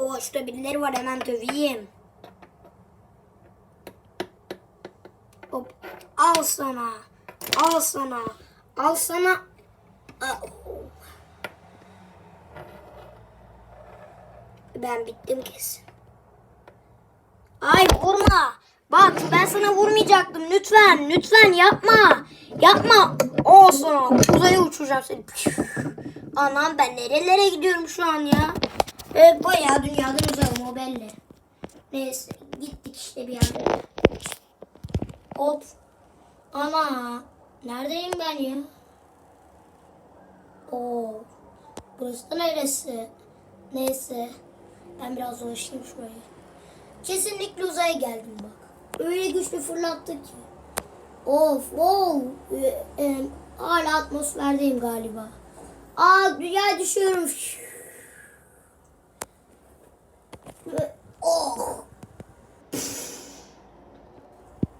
Oo şurada birileri var hemen döveyim. Hop. Al sana. Al sana. Al sana. Ben bittim kesin. Ay vurma. Bak ben sana vurmayacaktım. Lütfen, lütfen yapma. Yapma. Olsun. Uzaya uçuracağım seni. Anam ben nerelere gidiyorum şu an ya? Evet bayağı dünyadan uzağım o belli. Neyse gittik işte bir yerde. Hop. Ana. Neredeyim ben ya? Oo. Burası da neresi? Neyse. Ben biraz dolaşayım şurayı. Kesinlikle uzaya geldim bak. Öyle güçlü fırlattı ki. Of of. Ee, e, hala atmosferdeyim galiba. Aa dünya düşüyorum. Oh.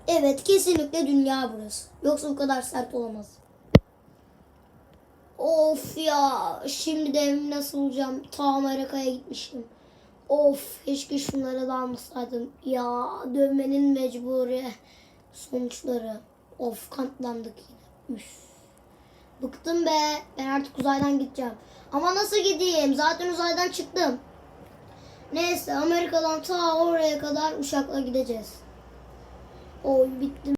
Evet kesinlikle dünya burası. Yoksa bu kadar sert olamaz. Of ya şimdi de evim nasıl olacağım? Ta Amerika'ya gitmiştim. Of keşke şunlara da. Ya dövmenin mecburi sonuçları. Of kanıtlandık yine. Üf. Bıktım be. Ben artık uzaydan gideceğim. Ama nasıl gideyim? Zaten uzaydan çıktım. Neyse Amerika'dan ta oraya kadar uçakla gideceğiz. Oy bittim.